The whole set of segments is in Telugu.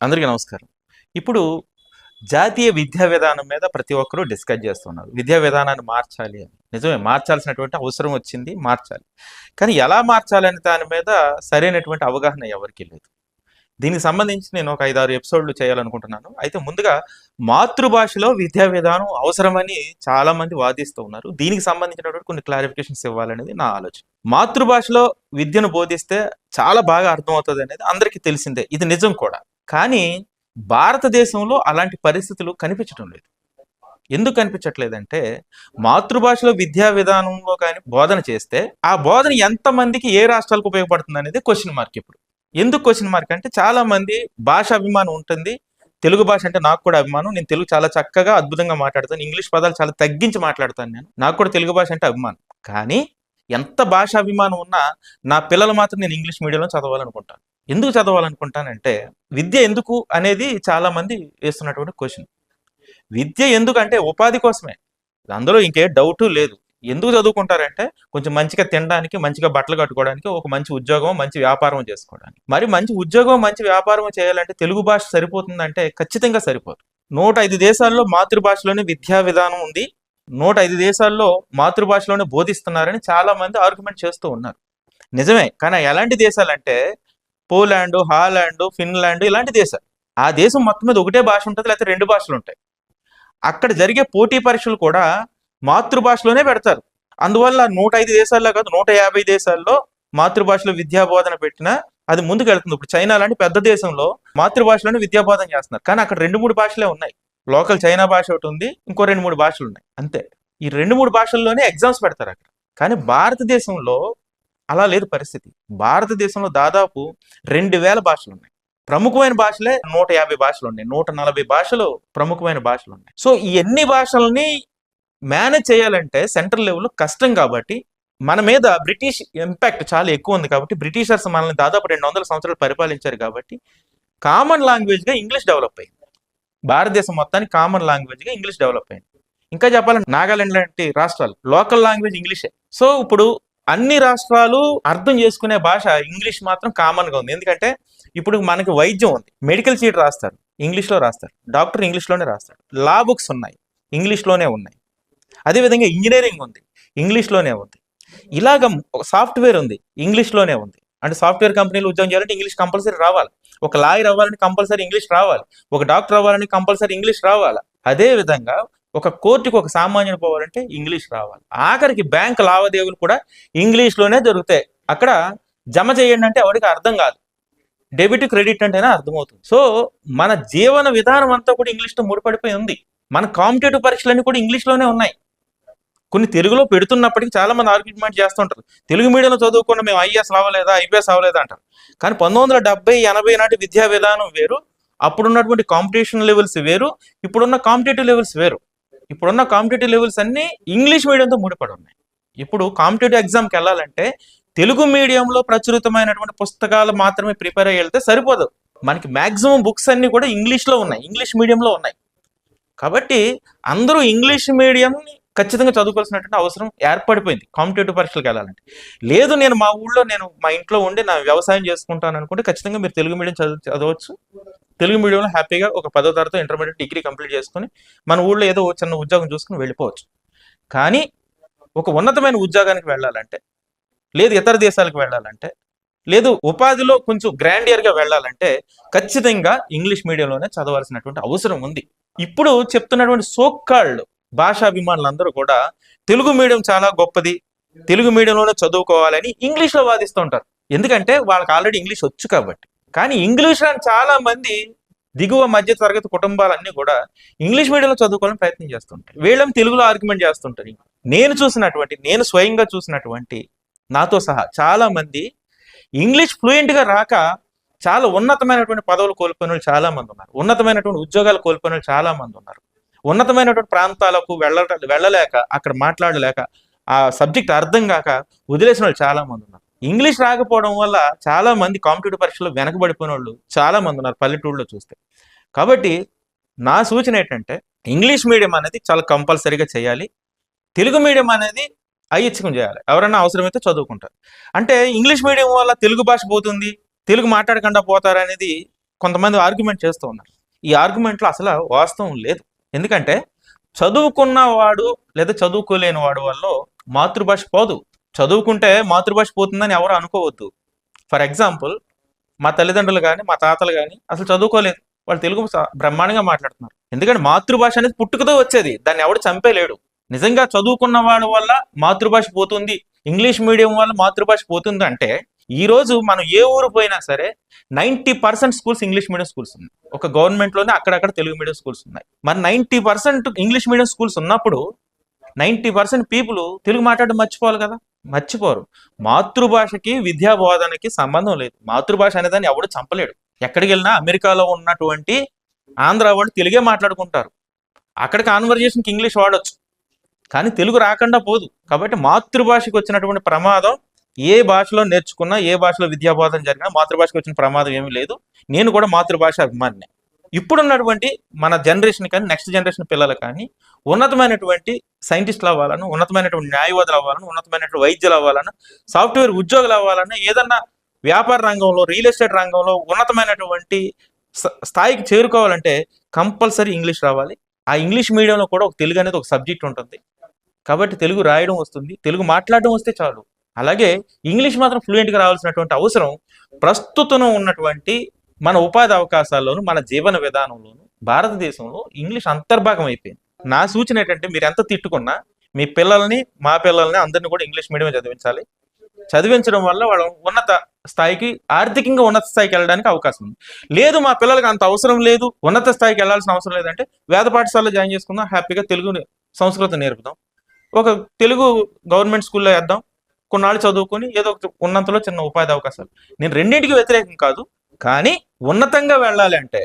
అందరికీ నమస్కారం. ఇప్పుడు జాతీయ విద్యా విధానం మీద ప్రతి ఒక్కరూ డిస్కస్ చేస్తున్నారు. విద్యా విధానాన్ని మార్చాలి అని. నిజమే మార్చాల్సినటువంటి అవసరం వచ్చింది మార్చాలి. కానీ ఎలా మార్చాలనే దాని మీద సరైనటువంటి అవగాహన ఎవరికీ లేదు. దీనికి సంబంధించి నేను ఒక ఐదారు ఎపిసోడ్లు చేయాలనుకుంటున్నాను. అయితే ముందుగా మాతృభాషలో విద్యా విధానం అవసరమని చాలా మంది వాదిస్తూ ఉన్నారు. దీనికి సంబంధించినటువంటి కొన్ని క్లారిఫికేషన్స్ ఇవ్వాలనేది నా ఆలోచన. మాతృభాషలో విద్యను బోధిస్తే చాలా బాగా అర్థమవుతుంది అనేది అందరికీ తెలిసిందే. ఇది నిజం కూడా. కానీ భారతదేశంలో అలాంటి పరిస్థితులు కనిపించడం లేదు. ఎందుకు కనిపించట్లేదంటే మాతృభాషలో విద్యా విధానంలో కానీ బోధన చేస్తే ఆ బోధన ఎంతమందికి ఏ రాష్ట్రాలకు ఉపయోగపడుతుంది అనేది క్వశ్చన్ మార్క్ ఇప్పుడు. ఎందుకు క్వశ్చన్ మార్క్ అంటే చాలా మంది భాష అభిమానం ఉంటుంది. తెలుగు భాష అంటే నాకు కూడా అభిమానం. నేను తెలుగు చాలా చక్కగా అద్భుతంగా మాట్లాడతాను. ఇంగ్లీష్ పదాలు చాలా తగ్గించి మాట్లాడతాను నేను. నాకు కూడా తెలుగు భాష అంటే అభిమానం. కానీ ఎంత భాష అభిమానం ఉన్నా నా పిల్లలు మాత్రం నేను ఇంగ్లీష్ మీడియంలో చదవాలనుకుంటాను. ఎందుకు చదవాలనుకుంటానంటే విద్య ఎందుకు అనేది చాలా మంది వేస్తున్నటువంటి క్వశ్చన్. విద్య ఎందుకంటే ఉపాధి కోసమే. అందులో ఇంకే డౌట్ లేదు. ఎందుకు చదువుకుంటారంటే కొంచెం మంచిగా తినడానికి మంచిగా బట్టలు కట్టుకోవడానికి ఒక మంచి ఉద్యోగం మంచి వ్యాపారం చేసుకోవడానికి. మరి మంచి ఉద్యోగం మంచి వ్యాపారం చేయాలంటే తెలుగు భాష సరిపోతుందంటే ఖచ్చితంగా సరిపోదు. నూట ఐదు దేశాల్లో మాతృభాషలోనే విద్యా విధానం ఉంది. నూట ఐదు దేశాల్లో మాతృభాషలోనే బోధిస్తున్నారని చాలా మంది ఆర్గ్యుమెంట్ చేస్తూ ఉన్నారు. నిజమే. కానీ ఎలాంటి దేశాలంటే పోలాండ్ హాలాండ్ ఫిన్లాండ్ ఇలాంటి దేశాలు. ఆ దేశం మొత్తం మీద ఒకటే భాష ఉంటుంది లేకపోతే రెండు భాషలు ఉంటాయి. అక్కడ జరిగే పోటీ పరీక్షలు కూడా మాతృభాషలోనే పెడతారు. అందువల్ల నూట ఐదు దేశాల్లో కాదు నూట యాభై దేశాల్లో మాతృభాషలో విద్యా బోధన పెట్టినా అది ముందుకు వెళ్తుంది ఇప్పుడు చైనా లాంటి పెద్ద దేశంలో మాతృభాషలోనే విద్యా బోధన చేస్తున్నారు. కానీ అక్కడ రెండు మూడు భాషలే ఉన్నాయి. లోకల్ చైనా భాష ఒకటి ఉంది ఇంకో రెండు మూడు భాషలు ఉన్నాయి. అంతే. ఈ రెండు మూడు భాషల్లోనే ఎగ్జామ్స్ పెడతారు అక్కడ. కానీ భారతదేశంలో అలా లేదు పరిస్థితి. భారతదేశంలో దాదాపు రెండు వేల భాషలు ఉన్నాయి ప్రముఖమైన భాషలే నూట యాభై భాషలు ఉన్నాయి నూట నలభై భాషలు ప్రముఖమైన భాషలు ఉన్నాయి సో ఈ ఎన్ని భాషల్ని మేనేజ్ చేయాలంటే సెంట్రల్ లెవెల్లో కష్టం కాబట్టి మన మీద బ్రిటిష్ ఇంపాక్ట్ చాలా ఎక్కువ ఉంది కాబట్టి బ్రిటిషర్స్ మనల్ని దాదాపు రెండు వందల సంవత్సరాలు పరిపాలించారు కాబట్టి కామన్ లాంగ్వేజ్గా ఇంగ్లీష్ డెవలప్ అయింది. భారతదేశం మొత్తానికి కామన్ లాంగ్వేజ్గా ఇంగ్లీష్ డెవలప్ అయింది. ఇంకా చెప్పాలంటే నాగాలాండ్ లాంటి రాష్ట్రాలు లోకల్ లాంగ్వేజ్ ఇంగ్లీషే. సో ఇప్పుడు అన్ని రాష్ట్రాలు అర్థం చేసుకునే భాష ఇంగ్లీష్ మాత్రం కామన్గా ఉంది. ఎందుకంటే ఇప్పుడు మనకి వైద్యం ఉంది. మెడికల్ సీట్ రాస్తారు. ఇంగ్లీష్లో రాస్తారు. డాక్టర్ ఇంగ్లీష్లోనే రాస్తారు. లా బుక్స్ ఉన్నాయి. ఇంగ్లీష్లోనే ఉన్నాయి. అదేవిధంగా ఇంజనీరింగ్ ఉంది. ఇంగ్లీష్లోనే ఉంది. ఇలాగ సాఫ్ట్వేర్ ఉంది. ఇంగ్లీష్లోనే ఉంది. అంటే సాఫ్ట్వేర్ కంపెనీలు ఉద్యోగం చేయాలంటే ఇంగ్లీష్ కంపల్సరీ రావాలి. ఒక లాయర్ అవ్వాలని కంపల్సరీ ఇంగ్లీష్ రావాలి. ఒక డాక్టర్ అవ్వాలని కంపల్సరీ ఇంగ్లీష్ రావాలి. అదే విధంగా ఒక కోర్టుకు ఒక సామాన్యుడు పోవాలంటే ఇంగ్లీష్ రావాలి. ఆఖరికి బ్యాంక్ లావాదేవీలు కూడా ఇంగ్లీష్లోనే జరుగుతాయి అక్కడ జమ చేయండి అంటే ఎవరికి అర్థం కాదు. డెబిట్ క్రెడిట్ అంటేనే అర్థమవుతుంది. సో మన జీవన విధానం అంతా కూడా ఇంగ్లీష్తో ముడిపడిపోయి ఉంది. మన కాంపిటేటివ్ పరీక్షలన్నీ కూడా ఇంగ్లీష్లోనే ఉన్నాయి. కొన్ని తెలుగులో పెడుతున్నప్పటికీ చాలా మంది ఆర్గ్యుమెంట్ చేస్తుంటారు తెలుగు మీడియంలో చదువుకున్న మేము ఐఎస్ అవ్వలేదా ఐపీఎస్ అవ్వలేదా అంటారు. కానీ పంతొమ్మిది వందల డెబ్బై ఎనభై నాటి విద్యా విధానం వేరు. అప్పుడున్నటువంటి కాంపిటీషన్ లెవెల్స్ వేరు. ఇప్పుడున్న కాంపిటేటివ్ లెవెల్స్ వేరు. ఇప్పుడున్న కాంపిటేటివ్ లెవెల్స్ అన్ని ఇంగ్లీష్ మీడియంతో ముడిపడి ఉన్నాయి ఇప్పుడు కాంపిటేటివ్ ఎగ్జామ్కి వెళ్ళాలంటే తెలుగు మీడియంలో ప్రచురితమైనటువంటి పుస్తకాలు మాత్రమే ప్రిపేర్ అయ్యి వెళ్తే సరిపోదు. మనకి మాక్సిమం బుక్స్ అన్ని కూడా ఇంగ్లీష్లో ఉన్నాయి ఇంగ్లీష్ మీడియంలో ఉన్నాయి. కాబట్టి అందరూ ఇంగ్లీష్ మీడియం ఖచ్చితంగా చదువుకోవాల్సినటువంటి అవసరం ఏర్పడిపోయింది. కాంపిటేటివ్ పరీక్షలకు వెళ్ళాలంటే. లేదు నేను మా ఊళ్ళో నేను మా ఇంట్లో ఉండి నా వ్యవసాయం చేసుకుంటాను అనుకుంటే ఖచ్చితంగా మీరు తెలుగు మీడియం చదువు చదవచ్చు. తెలుగు మీడియంలో హ్యాపీగా ఒక పదో తరగతి ఇంటర్మీడియట్ డిగ్రీ కంప్లీట్ చేసుకుని మన ఊళ్ళో ఏదో చిన్న ఉద్యోగం చూసుకుని వెళ్ళిపోవచ్చు. కానీ ఒక ఉన్నతమైన ఉద్యోగానికి వెళ్ళాలంటే లేదు ఇతర దేశాలకు వెళ్ళాలంటే లేదు ఉపాధిలో కొంచెం గ్రాండియర్గా వెళ్ళాలంటే ఖచ్చితంగా ఇంగ్లీష్ మీడియంలోనే చదవాల్సినటువంటి అవసరం ఉంది. ఇప్పుడు చెప్తున్నటువంటి సోక్కాళ్ళు భాషాభిమానులందరూ కూడా తెలుగు మీడియం చాలా గొప్పది. తెలుగు మీడియంలోనే చదువుకోవాలని ఇంగ్లీష్లో వాదిస్తుంటారు ఎందుకంటే వాళ్ళకి ఆల్రెడీ ఇంగ్లీష్ వచ్చు కాబట్టి. కానీ ఇంగ్లీష్ అని చాలా మంది దిగువ మధ్య తరగతి కుటుంబాలన్నీ కూడా ఇంగ్లీష్ మీడియంలో చదువుకోవాలని ప్రయత్నం చేస్తుంటారు వీళ్ళని తెలుగులో ఆర్గ్యుమెంట్ చేస్తుంటారు నేను చూసినటువంటి నేను స్వయంగా చూసినటువంటి నాతో సహా చాలా మంది ఇంగ్లీష్ ఫ్లూయెంట్గా రాక చాలా ఉన్నతమైనటువంటి పదవులు కోల్పోయిన వాళ్ళు చాలా మంది ఉన్నారు. ఉన్నతమైనటువంటి ఉద్యోగాలు కోల్పోయిన వాళ్ళు చాలా మంది ఉన్నారు. ఉన్నతమైనటువంటి ప్రాంతాలకు వెళ్ళ వెళ్ళలేక అక్కడ మాట్లాడలేక ఆ సబ్జెక్ట్ అర్థం కాక వదిలేసిన వాళ్ళు చాలా మంది ఉన్నారు. ఇంగ్లీష్ రాకపోవడం వల్ల చాలా మంది కాంపిటేటివ్ పరీక్షలో వెనకబడిపోయిన వాళ్ళు చాలా మంది ఉన్నారు పల్లెటూళ్ళలో చూస్తే. కాబట్టి నా సూచన ఏంటంటే ఇంగ్లీష్ మీడియం అనేది చాలా కంపల్సరీగా చేయాలి. తెలుగు మీడియం అనేది ఐచ్ఛికం చేయాలి. ఎవరైనా అవసరమైతే చదువుకుంటారు. అంటే ఇంగ్లీష్ మీడియం వల్ల తెలుగు భాష పోతుంది తెలుగు మాట్లాడకుండా పోతారనేది కొంతమంది ఆర్గ్యుమెంట్ చేస్తూ ఉన్నారు. ఈ ఆర్గ్యుమెంట్లో అసలు వాస్తవం లేదు. ఎందుకంటే చదువుకున్న వాడు లేదా చదువుకోలేని వాడు వల్ల మాతృభాష పోదు. చదువుకుంటే మాతృభాష పోతుందని ఎవరు అనుకోవద్దు. ఫర్ ఎగ్జాంపుల్ మా తల్లిదండ్రులు కానీ మా తాతలు కానీ అసలు చదువుకోలేదు. వాళ్ళు తెలుగు బ్రహ్మాండంగా మాట్లాడుతున్నారు. ఎందుకంటే మాతృభాష అనేది పుట్టుకతో వచ్చేది. దాన్ని ఎవడు చంపేలేడు. నిజంగా చదువుకున్న వాడు వల్ల మాతృభాష పోతుంది. ఇంగ్లీష్ మీడియం వల్ల మాతృభాష పోతుంది అంటే ఈ రోజు మనం ఏ ఊరు పోయినా సరే ninety percent schools English medium schools ఉన్నాయి. ఒక గవర్నమెంట్లోనే అక్కడక్కడ తెలుగు మీడియం స్కూల్స్ ఉన్నాయి. మరి ninety percent English medium schools ఉన్నప్పుడు నైన్టీ పర్సెంట్ పీపుల్ తెలుగు మాట్లాడడం మర్చిపోవాలి కదా? మర్చిపోరు. మాతృభాషకి విద్యా బోధనకి సంబంధం లేదు. మాతృభాష అనేదాన్ని ఎవడు చంపలేడు. ఎక్కడికి వెళ్ళినా అమెరికాలో ఉన్నటువంటి ఆంధ్ర వాళ్ళు తెలుగే మాట్లాడుకుంటారు. అక్కడ కాన్వర్జేషన్కి ఇంగ్లీష్ వాడొచ్చు. కానీ తెలుగు రాకుండా పోదు. కాబట్టి మాతృభాషకి వచ్చినటువంటి ప్రమాదం ఏ భాషలో నేర్చుకున్నా ఏ భాషలో విద్యాబోధన జరిగినా మాతృభాషకు వచ్చిన ప్రమాదం ఏమీ లేదు. నేను కూడా మాతృభాష అభిమానిని. ఇప్పుడున్నటువంటి మన జనరేషన్ కానీ నెక్స్ట్ జనరేషన్ పిల్లలు కానీ ఉన్నతమైనటువంటి సైంటిస్టులు అవ్వాలను ఉన్నతమైనటువంటి న్యాయవాదులు అవ్వాలను ఉన్నతమైనటువంటి వైద్యులు అవ్వాలని సాఫ్ట్వేర్ ఉద్యోగులు అవ్వాలని ఏదన్నా వ్యాపార రంగంలో రియల్ ఎస్టేట్ రంగంలో ఉన్నతమైనటువంటి స్థ- స్థాయికి చేరుకోవాలంటే కంపల్సరీ ఇంగ్లీష్ రావాలి. ఆ ఇంగ్లీష్ మీడియంలో కూడా ఒక తెలుగు అనేది ఒక సబ్జెక్ట్ ఉంటుంది. కాబట్టి తెలుగు రాయడం వస్తుంది. తెలుగు మాట్లాడడం వస్తే చాలు. అలాగే ఇంగ్లీష్ మాత్రం ఫ్లూయెంట్గా రావాల్సినటువంటి అవసరం ప్రస్తుతం ఉన్నటువంటి మన ఉపాధి అవకాశాల్లోనూ మన జీవన విధానంలోనూ భారతదేశంలో ఇంగ్లీష్ అంతర్భాగం అయిపోయింది. నా సూచన ఏంటంటే మీరు ఎంత తిట్టుకున్నా మీ పిల్లల్ని మా పిల్లల్ని అందరినీ కూడా ఇంగ్లీష్ మీడియం చదివించాలి. చదివించడం వల్ల వాళ్ళు ఉన్నత స్థాయికి ఆర్థికంగా ఉన్నత స్థాయికి వెళ్ళడానికి అవకాశం ఉంది. లేదు మా పిల్లలకి అంత అవసరం లేదు ఉన్నత స్థాయికి వెళ్ళాల్సిన అవసరం లేదంటే వేద పాఠశాలలో జాయిన్ చేసుకుందాం హ్యాపీగా తెలుగు సంస్కృతం నేర్పుదాం. ఒక తెలుగు గవర్నమెంట్ స్కూల్లో వేద్దాం. కొన్నాళ్ళు చదువుకొని ఏదో ఉన్నంతలో చిన్న ఉపాధి అవకాశాలు. నేను రెండింటికి వ్యతిరేకం కాదు కానీ ఉన్నతంగా వెళ్ళాలి అంటే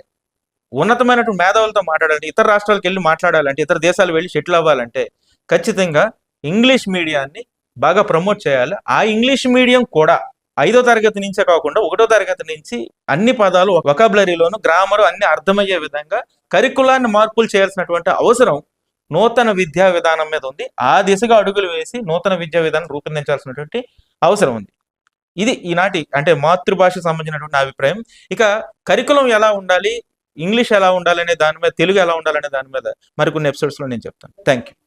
ఉన్నతమైనటువంటి మేధావులతో మాట్లాడాలంటే ఇతర రాష్ట్రాలకు వెళ్ళి మాట్లాడాలంటే ఇతర దేశాలు వెళ్ళి సెటిల్ అవ్వాలంటే ఖచ్చితంగా ఇంగ్లీష్ మీడియాన్ని బాగా ప్రమోట్ చేయాలి. ఆ ఇంగ్లీష్ మీడియం కూడా ఐదో తరగతి నుంచే కాకుండా ఒకటో తరగతి నుంచి అన్ని పదాలు వొకాబులరీలోను గ్రామరు అన్ని అర్థమయ్యే విధంగా కరికులాన్ని మార్పులు చేయాల్సినటువంటి అవసరం నూతన విద్యా విధానం మీద ఉంది. ఆ దిశగా అడుగులు వేసి నూతన విద్యా విధానం రూపొందించాల్సినటువంటి అవసరం ఉంది. ఇది ఈనాటి అంటే మాతృభాషకు సంబంధించినటువంటి అభిప్రాయం. ఇక కరికులం ఎలా ఉండాలి? ఇంగ్లీష్ ఎలా ఉండాలనే దాని మీద తెలుగు ఎలా ఉండాలనే దాని మీద మరికొన్ని ఎపిసోడ్స్లో నేను చెప్తాను. Thank you